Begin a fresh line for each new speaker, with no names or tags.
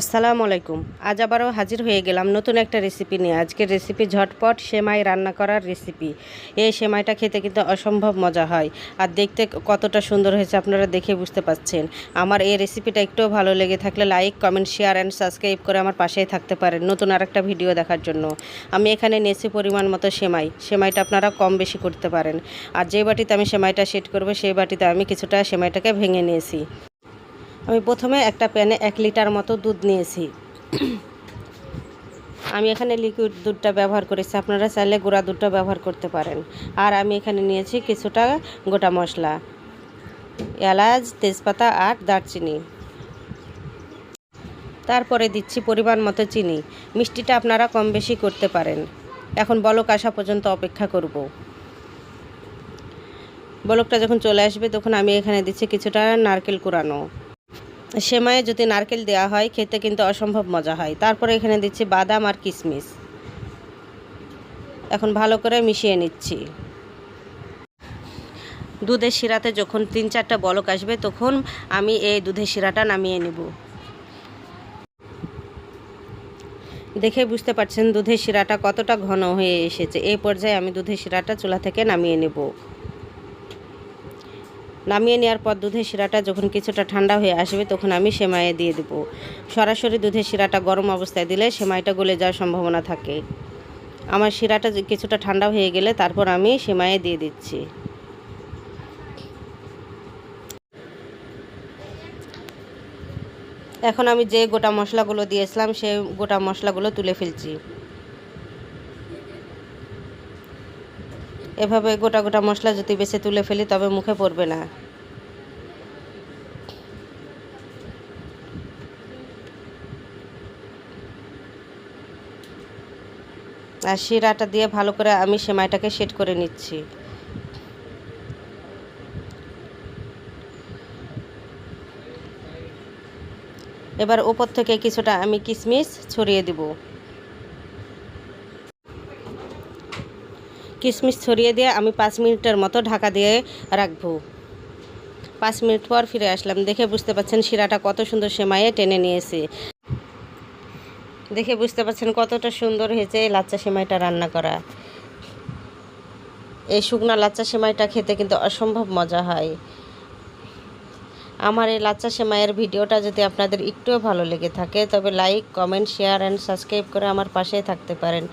আসসালামু আলাইকুম। আজ আবারও হাজির হয়ে গেলাম নতুন একটা রেসিপি নিয়ে। আজকের রেসিপি ঝটপট সেমাই রান্না করার রেসিপি এই সেমাইটা খেতে কিন্তু অসম্ভব মজা হয়। আর দেখতে কতটা সুন্দর হয়েছে আপনারা দেখে বুঝতে পাচ্ছেন আমার এই রেসিপিটা একটুও ভালো লেগে থাকলে like comment share and subscribe করে আমার পাশেই থাকতে পারেন নতুন আর একটা ভিডিও দেখার জন্য। আমি এখানে নিয়েছি পরিমাণ মতো সেমাই। সেমাইটা আপনারা কম বেশি করতে পারেন। আর যে বাটিতে আমি সেমাইটা সেট করব, সেই বাটিতে আমি কিছুটা সেমাইটাকে ভেঙে নিয়েছি। আমি প্রথমে একটা প্যানে এক লিটার মতো দুধ নিয়েছি। আমি এখানে লিকুইড দুধটা ব্যবহার করেছি। আপনারা চাইলে গুঁড়া দুধটা ব্যবহার করতে পারেন। আর আমি এখানে নিয়েছি কিছুটা গোটা মশলা। এলাচ, তেজপাতা আর দারচিনি। তারপরে দিচ্ছি পরিমাণ মতো চিনি। মিষ্টিটা আপনারা কম বেশি করতে পারেন। এখন বলক আসা পর্যন্ত অপেক্ষা করব। বলকটা যখন চলে আসবে তখন আমি এখানে দিচ্ছি কিছুটা নারকেল কুড়ানো। সেমাইয়ে যদি নারকেল দেওয়া হয়, খেতে কিন্তু অসম্ভব মজা হয়। তারপরে এখানে দিচ্ছি বাদাম আর কিশমিশ এখন ভালো করে মিশিয়ে নিচ্ছি। দুধের শিরাতে যখন তিন চারটা বলক আসবে, তখন আমি এই দুধের শিরাটা নামিয়ে নেব। দেখে বুঝতে পারছেন দুধের শিরাটা কতটা ঘন হয়ে এসেছে। এই পর্যায়ে আমি দুধের শিরাটা চুলা থেকে নামিয়ে নেব। নামিয়ে নেওয়ার পর দুধের শিরাটা যখন কিছুটা ঠান্ডা হয়ে আসবে, তখন আমি সেমাইয়ে দিয়ে দেব। সরাসরি দুধের শিরাটা গরম অবস্থায় দিলে সেমাইটা গলে যাওয়ার সম্ভাবনা থাকে। আমার শিরাটা কিছুটা ঠান্ডা হয়ে গেলে তারপর আমি সেমাইয়ে দিয়ে দিচ্ছি। এখন আমি যে গোটা মশলাগুলো দিয়েছিলাম সেই গোটা মশলাগুলো তুলে ফেলছি। এভাবে গোটা গোটা মশলা যদি বেছে তুলে ফেলি, তবে মুখে পড়বে না। আর শিরাটা দিয়ে ভালো করে আমি সেমাইটাকে সেট করে নিচ্ছি। এবার ওপর থেকে কিছুটা আমি কিশমিশ ছড়িয়ে দিব। কিশমিশ ছড়িয়ে দিয়ে আমি পাঁচ মিনিটের মতো ঢাকা দিয়ে রাখব। পাঁচ মিনিট পর ফিরে আসলাম। দেখে বুঝতে পারছেন শিরাটা কত সুন্দর সেমাইয়ে টেনে নিয়েছে। দেখে বুঝতে পারছেন কতটা সুন্দর হয়েছে এই লাচ্চা সেমাইটা রান্না করা। এই শুকনা লাচ্চা সেমাইটা খেতে কিন্তু অসম্ভব মজা হয়। আমার এই লাচ্চা সেমাইয়ের ভিডিওটা যদি আপনাদের একটুও ভালো লেগে থাকে, তবে like, comment, share and subscribe করে আমার পাশেই থাকতে পারেন।